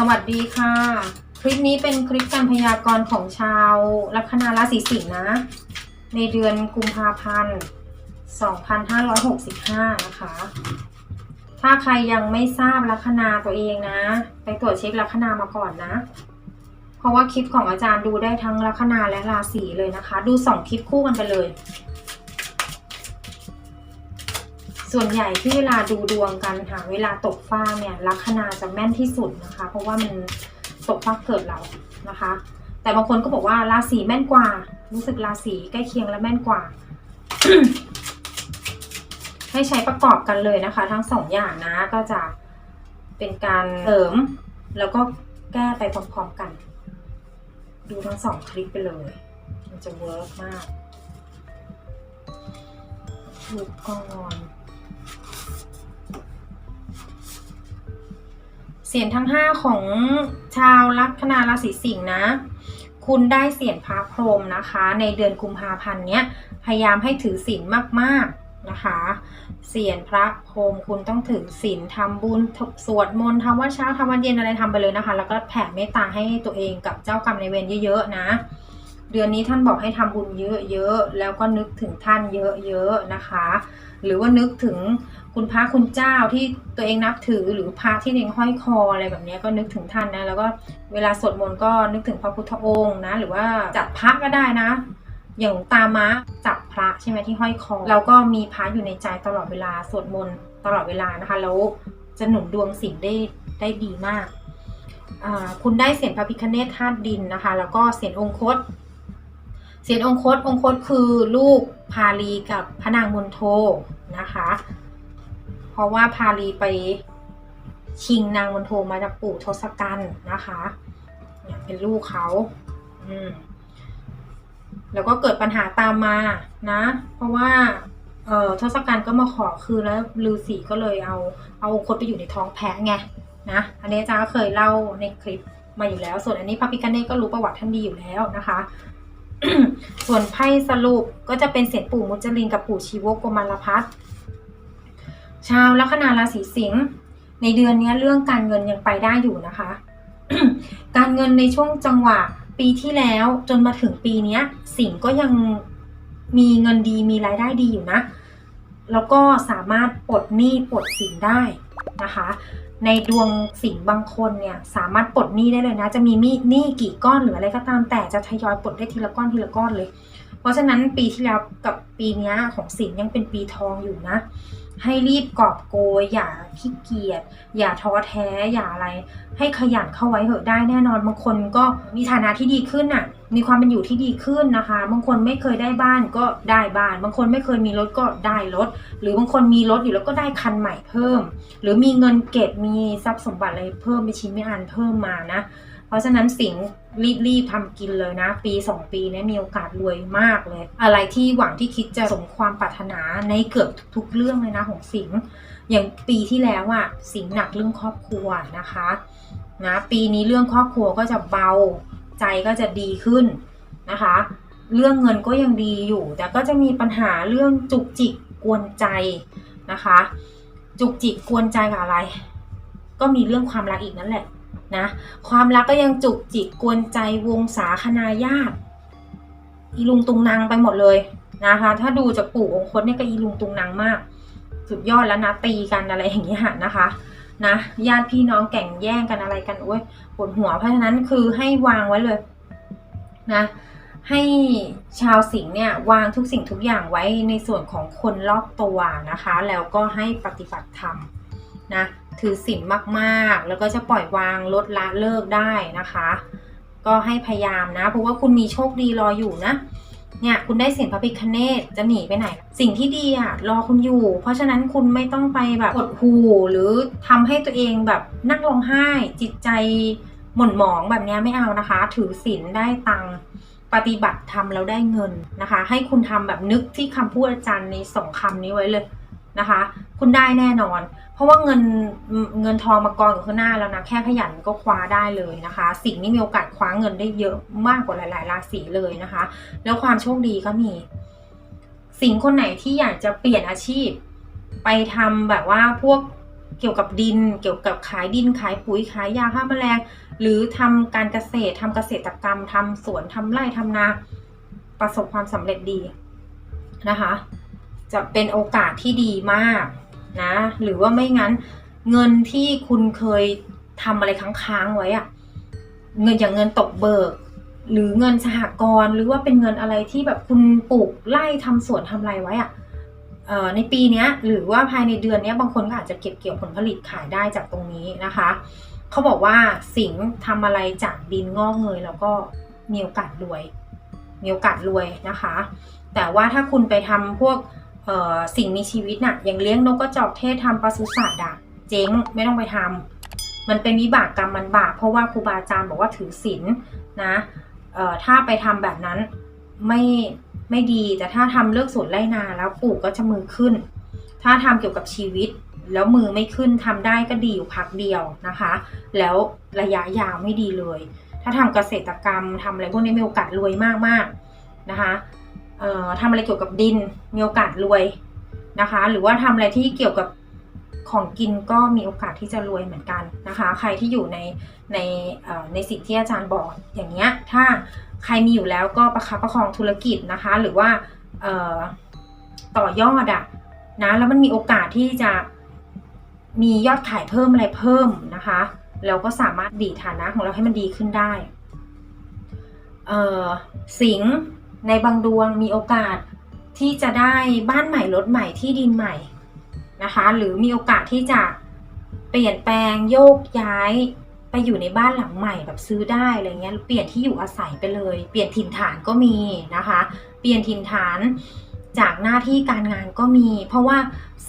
สวัสดีค่ะ คลิปนี้เป็นคลิปการพยากรณ์ของชาวลัคนาราศีสิงห์นะ ในเดือนกุมภาพันธ์ 2565 นะคะ ถ้าใครยังไม่ทราบลัคนาตัวเองนะ ไปตรวจเช็คลัคนามาก่อนนะ เพราะว่าคลิปของอาจารย์ดูได้ทั้งลัคนาและราศีเลยนะคะ ดูสองคลิปคู่กันไปเลย ส่วนใหญ่ที่เวลาดูดวงกันหาเวลาตกฟ้าเนี่ยลัคนาจะแม่นที่สุดนะคะ เพราะว่ามันตกฟ้าเกิดเรานะคะ แต่บางคนก็บอกว่าราศีแม่นกว่า รู้สึกราศีใกล้เคียงและแม่นกว่า ให้ใช้ประกอบกันเลยนะคะ ทั้งสองอย่างนะก็จะเป็นการเสริม แล้วก็แก้ไปพร้อมๆกัน ดูทั้งสองคลิปไปเลย มันจะเวิร์กมากดูก่อน สียงทั้งห้าของชาวลัคนาราศีสิงห์นะ คุณได้เสียงพระพรหมนะคะ ในเดือนกุมภาพันธ์เนี้ยพยายามให้ถือศีลมากๆนะคะ เสียงพระพรหมคุณต้องถือศีลทำบุญสวดมนต์ทำวัดเช้าทำวัดเย็นอะไรทำไปเลยนะคะ แล้วก็แผ่เมตตาให้ตัวเองกับเจ้ากรรมในเวรเยอะๆนะ เดือนนี้ท่านบอกให้ทำบุญเยอะๆ แล้วก็นึกถึงท่านเยอะๆนะคะ หรือว่านึกถึงคุณพระคุณเจ้าที่ตัวเองนับถือหรือพระที่เองห้อยคออะไรแบบนี้ก็นึกถึงท่านนะ แล้วก็เวลาสวดมนต์ก็นึกถึงพระพุทธองค์นะ หรือว่าจับพระก็ได้นะ อย่างตาม้าจับพระใช่ไหมที่ห้อยคอแล้วก็มีพระอยู่ในใจตลอดเวลาสวดมนต์ตลอดเวลานะคะแล้วจะหนุนดวงสิ่งได้ได้ดีมากอ่าคุณได้เสียงพระพิคเนตธาตุดินนะคะ แล้วก็เสียงองคต เสียงองคตองคตคือลูกพาลีกับพระนางมนโทนะคะ เพราะว่าพาลีไปชิงนางมนโทมาจากปู่ทศกัณฐ์นะคะเป็นลูกเขาอืมแล้วก็เกิดปัญหาตามมานะ เพราะว่าเอ่อทศกัณฐ์ก็มาขอคืนแล้วฤาษีก็เลยเอาเอาองคตไปอยู่ในท้องแพะไงนะอันนี้อาจารย์ก็เคยเล่าในคลิปมาอยู่แล้ว ส่วนอันนี้พระพิคเนตก็รู้ประวัติท่านดีอยู่แล้วนะคะ ส่วนไพ่สรุปก็จะเป็นเสียงปู่มุจลินกับปู่ชีวกโกมารพัฒชาวลัคนาราศีสิงห์ในเดือนนี้เรื่องการเงินยังไปได้อยู่นะคะ การเงินในช่วงจังหวะปีที่แล้วจนมาถึงปีนี้สิงห์ก็ยังมีเงินดีมีรายได้ดีอยู่นะ แล้วก็สามารถปลดหนี้ปลดสินได้นะคะ ในดวงสิงบางคนเนี่ยสามารถปลดหนี้ได้เลยนะ จะมีมีหนี้กี่ก้อนหรืออะไรก็ตามแต่จะทยอยปลดได้ทีละก้อนทีละก้อนเลย เพราะฉะนั้นปีที่แล้วกับปีนี้ของสิงยังเป็นปีทองอยู่นะ ให้รีบกอบโกยอย่าขี้เกียจอย่าท้อแท้อย่าอะไร ให้ขยันเข้าไว้เหอะได้แน่นอนบางคนก็มีฐานะที่ดีขึ้นน่ะ มีความเป็นอยู่ที่ดีขึ้นนะคะ บางคนไม่เคยได้บ้านก็ได้บ้าน บางคนไม่เคยมีรถก็ได้รถ หรือบางคนมีรถอยู่แล้วก็ได้คันใหม่เพิ่ม หรือมีเงินเก็บมีทรัพย์สมบัติอะไรเพิ่มไปชิ้นไม่อันเพิ่มมานะ เพราะฉะนั้นสิง รีบๆทำกินเลยนะ ปี 2 ปีเนี้มีโอกาสรวยมากเลย อะไรที่หวังที่คิดจะสมความปรารถนาในเกือบทุกเรื่องเลยนะของสิงห์อย่างปีที่แล้วอะ่ะสิงห์หนักเรื่องครอบครัวนะคะนะปีนี้เรื่องครอบครัวก็จะเบาใจก็จะดีขึ้นนะคะ เรื่องเงินก็ยังดีอยู่ แต่ก็จะมีปัญหาเรื่องจุกจิกกวนใจนะคะ จุกจิกกวนใจกับอะไร ก็มีเรื่องความรักอีกนั่นแหละ นะความรักก็ยังจุกจิกกวนใจวงศาคณาญาติอีลุงตุงนางไปหมดเลยนะคะ ถ้าดูจากปู่องคตเนี่ยก็อีลุงตุงนางมาก สุดยอดแล้วนะตีกันอะไรอย่างเงี้ยนะคะนะญาติพี่น้องแก่งแย่งกันอะไรกันโอ้ยปวดหัวเพราะฉะนั้นคือให้วางไว้เลยนะให้ชาวสิงห์เนี่ยวางทุกสิ่งทุกอย่างไว้ในส่วนของคนรอบตัวนะคะ แล้วก็ให้ปฏิบัติธรรม นะถือศีลมากๆ แล้วก็จะปล่อยวางลดละเลิกได้นะคะ ก็ให้พยายามนะ เพราะว่าคุณมีโชคดีรออยู่นะเนี่ยคุณได้เสียงพระพิคเนตจะหนีไปไหน สิ่งที่ดีอะรอคุณอยู่ เพราะฉะนั้นคุณไม่ต้องไปแบบกดหูหรือทำให้ตัวเองแบบนั่งร้องไห้ จิตใจหม่นหมองแบบนี้ไม่เอานะคะ ถือศีลได้ตังปฏิบัติทำแล้วได้เงินนะคะ ให้คุณทำแบบนึกที่คำพูดอาจารย์ในสองคำนี้ไว้เลยนะคะ คุณได้แน่นอน เพราะว่าเงินเงินทองมากองอยู่ข้างหน้าแล้วนะแค่ขยันก็คว้าได้เลยนะคะ สิ่งนี้มีโอกาสคว้าเงินได้เยอะมากกว่าหลาย ๆ ราศีเลยนะคะ แล้วความโชคดีก็มี สิ่งคนไหนที่อยากจะเปลี่ยนอาชีพ ไปทำแบบว่าพวกเกี่ยวกับดิน เกี่ยวกับขายดินขายปุ๋ยขายยาฆ่าแมลงหรือทำการเกษตรทำเกษตรกรรมทำสวนทำไร่ทำนา ประสบความสำเร็จดีนะคะ จะเป็นโอกาสที่ดีมาก นะ หรือว่าไม่งั้นเงินที่คุณเคยทำอะไรค้างๆไว้อะเงินอย่างเงินตกเบิก หรือเงินสหกรณ์หรือว่าเป็นเงินอะไรที่แบบคุณปลูกไร่ทำสวนทำอะไรไว้อะในปีนี้หรือว่าภายในเดือนนี้บางคนก็อาจจะเก็บเกี่ยวผลผลิตขายได้จากตรงนี้นะคะเขาบอกว่าสิงทำอะไรจากดินงอกเงยแล้วก็มีโอกาสรวย มีโอกาสรวยนะคะ แต่ว่าถ้าคุณไปทำพวก สิ่งมีชีวิตน่ะอย่างเลี้ยงนกกระจอกเทศทำปศุสัตว์อะเจ๊งไม่ต้องไปทำมันเป็นวิบากกรรมมันบาปเพราะว่าครูบาอาจารย์บอกว่าถือศีลนะเออถ้าไปทำแบบนั้นไม่ไม่ดีแต่ถ้าทำเลือกสวนไร่นาแล้วปลูกก็จะมือขึ้น ถ้าทำเกี่ยวกับชีวิตแล้วมือไม่ขึ้นทำได้ก็ดีอยู่พักเดียวนะคะ แล้วระยะยาวไม่ดีเลย ถ้าทำเกษตรกรรมทำอะไรพวกนี้มีโอกาสรวยมากๆนะคะ ทำอะไรเกี่ยวกับดินมีโอกาสรวยนะคะ หรือว่าทำอะไรที่เกี่ยวกับของกินก็มีโอกาสที่จะรวยเหมือนกันนะคะ ใครที่อยู่ในในในสิ่งที่อาจารย์บอกอย่างเงี้ยถ้าใครมีอยู่แล้วก็ประคับประคองธุรกิจนะคะ หรือว่าต่อยอดอะนะแล้วมันมีโอกาสที่จะมียอดขายเพิ่มอะไรเพิ่มนะคะเราก็สามารถดีฐานะของเราให้มันดีขึ้นได้สิงห์ ในบางดวงมีโอกาสที่จะได้บ้านใหม่รถใหม่ที่ดินใหม่นะคะ หรือมีโอกาสที่จะเปลี่ยนแปลงโยกย้ายไปอยู่ในบ้านหลังใหม่แบบซื้อได้อะไรเงี้ยเปลี่ยนที่อยู่อาศัยไปเลย เปลี่ยนถิ่นฐานก็มีนะคะ เปลี่ยนถิ่นฐาน จากหน้าที่การงานก็มี เพราะว่า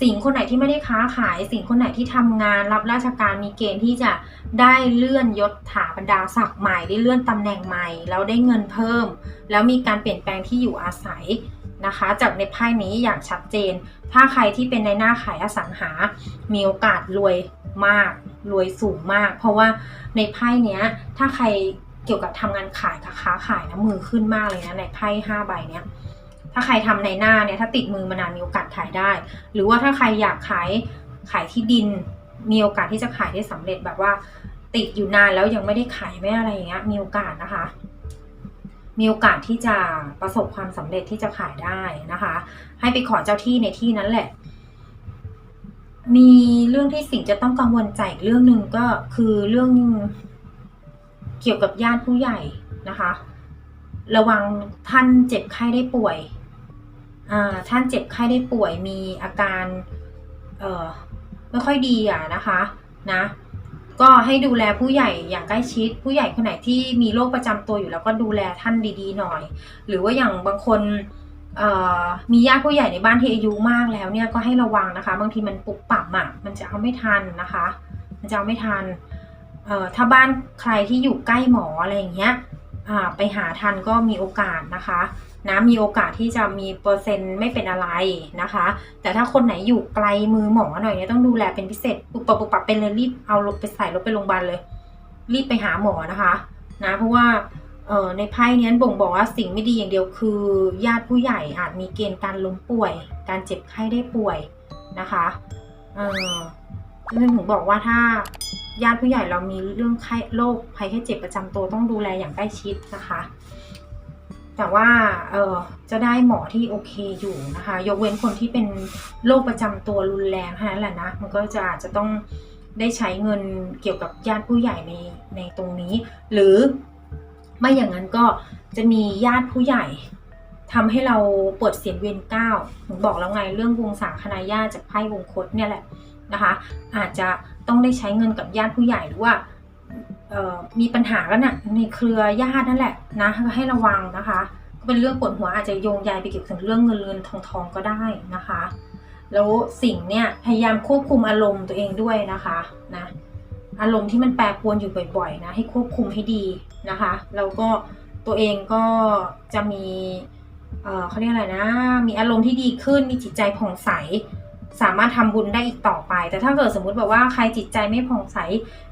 สิ่งคนไหนที่ไม่ได้ค้าขาย สิ่งคนไหนที่ทำงานรับราชการมีเกณฑ์ที่จะได้เลื่อนยศถาบรรดาศักดิ์ใหม่ได้เลื่อนตำแหน่งใหม่แล้วได้เงินเพิ่ม แล้วมีการเปลี่ยนแปลงที่อยู่อาศัยนะคะ จากในไพ่นี้อย่างชัดเจน ถ้าใครที่เป็นในหน้าขายอสังหา มีโอกาสรวยมากรวยสูงมาก เพราะว่าในไพ่เนี้ยถ้าใครเกี่ยวกับทำงานขายค้าขายนะมือขึ้นมากเลยนะในไพ่ห้าใบเนี้ย ถ้าใครทำในหน้าเนี่ยถ้าติดมือมานานมีโอกาสขายได้ หรือว่าถ้าใครอยากขายขายที่ดิน มีโอกาสที่จะขายได้สำเร็จแบบว่า ติดอยู่นานแล้วยังไม่ได้ขายไม่อะไรอย่างเงี้ยมีโอกาสนะคะ มีโอกาสที่จะประสบความสำเร็จที่จะขายได้นะคะ ให้ไปขอเจ้าที่ในที่นั้นแหละ มีเรื่องที่สิ่งจะต้องกังวลใจอีกเรื่องหนึ่งก็คือเรื่องเกี่ยวกับญาติผู้ใหญ่นะคะ ระวังท่านเจ็บไข้ได้ป่วย ท่านเจ็บไข้ได้ป่วยมีอาการไม่ค่อยดีอะนะคะนะก็ให้ดูแลผู้ใหญ่อย่างใกล้ชิด ผู้ใหญ่คนไหนที่มีโรคประจำตัวอยู่แล้วก็ดูแลท่านดีๆหน่อย หรือว่าอย่างบางคนมีญาติผู้ใหญ่ในบ้านที่อายุมากแล้วเนี่ยก็ให้ระวังนะคะ บางทีมันปุบปับอะมันจะเอาไม่ทันนะคะ มันจะเอาไม่ทันถ้าบ้านใครที่อยู่ใกล้หมออะไรอย่างเงี้ยไปหาทันก็มีโอกาสนะคะ นะมีโอกาสที่จะมีเปอร์เซ็นต์ไม่เป็นอะไรนะคะ แต่ถ้าคนไหนอยู่ไกลมือหมอหน่อยเนี่ยต้องดูแลเป็นพิเศษปุบปับปุบปับเป็นเลยรีบเอารถไปใส่รถไปโรงพยาบาลเลย รีบไปหาหมอนะคะนะเพราะว่าเอ่อในไพ่เนี้ยบ่งบอกว่าสิ่งไม่ดีอย่างเดียวคือ ญาติผู้ใหญ่อาจมีเกณฑ์การล้มป่วย การเจ็บไข้ได้ป่วยนะคะเออเรื่องถึงบอกว่าถ้าญาติผู้ใหญ่เรามีเรื่องไข้โรคภัยไข้เจ็บประจำตัวต้องดูแลอย่างใกล้ชิดนะคะ แต่ว่าเออจะได้หมอที่โอเคอยู่นะคะ ยกเว้นคนที่เป็นโรคประจำตัวรุนแรงเท่านั้นแหละนะมันก็จะอาจจะต้องได้ใช้เงินเกี่ยวกับญาติผู้ใหญ่ในในตรงนี้ หรือไม่อย่างนั้นก็จะมีญาติผู้ใหญ่ทำให้เราปวดเสียนเวียนก้าวผมบอกแล้วไงเรื่องวงศาคณาญาติจากไพ่วงคตเนี่ยแหละนะคะ อาจจะต้องได้ใช้เงินกับญาติผู้ใหญ่หรือว่า มีปัญหากันนะในเครือญาตินั่นแหละนะให้ระวังนะคะ ก็เป็นเรื่องปวดหัวอาจจะโยงใยไปเกี่ยวกับเรื่องเงินเงินทองทองก็ได้นะคะ แล้วสิ่งเนี่ยพยายามควบคุมอารมณ์ตัวเองด้วยนะคะนะอารมณ์ที่มันแปรปรวนอยู่บ่อยๆนะให้ควบคุมให้ดีนะคะแล้วก็ตัวเองก็จะมีเอ่อเขาเรียกอะไรนะ มีอารมณ์ที่ดีขึ้นมีจิตใจผ่องใส สามารถทำบุญได้อีกต่อไป แต่ถ้าเกิดสมมุติแบบว่าใครจิตใจไม่ผ่องใส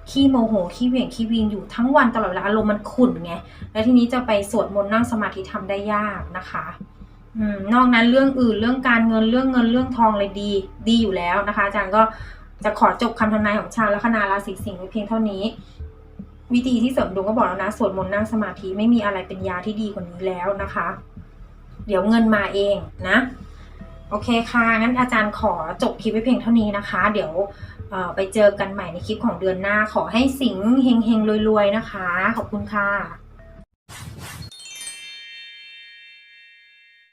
ขี้โมโหขี้เหวี่ยงขี้วิงอยู่ทั้งวันตลอดเวลาอารมณ์มันขุ่นไงแล้วทีนี้จะไปสวดมนต์นั่งสมาธิทำได้ยากนะคะอืมนอกนั้นเรื่องอื่นเรื่องการเงินเรื่องเงินเรื่องทองเลยดีดีอยู่แล้วนะคะ อาจารย์ก็จะขอจบคำทำนายของชาวลัคนาราศีสิงห์ไว้เพียงเท่านี้ วิธีที่เสริมดวงก็บอกแล้วนะสวดมนต์นั่งสมาธิไม่มีอะไรเป็นยาที่ดีกว่านี้แล้วนะคะ เดี๋ยวเงินมาเองนะ โอเคค่ะ งั้นอาจารย์ขอจบคลิปไว้เพียงเท่านี้นะคะ เดี๋ยวไปเจอกันใหม่ในคลิปของเดือนหน้า ขอให้สิงเฮงเฮงรวยๆนะคะ ขอบคุณค่ะ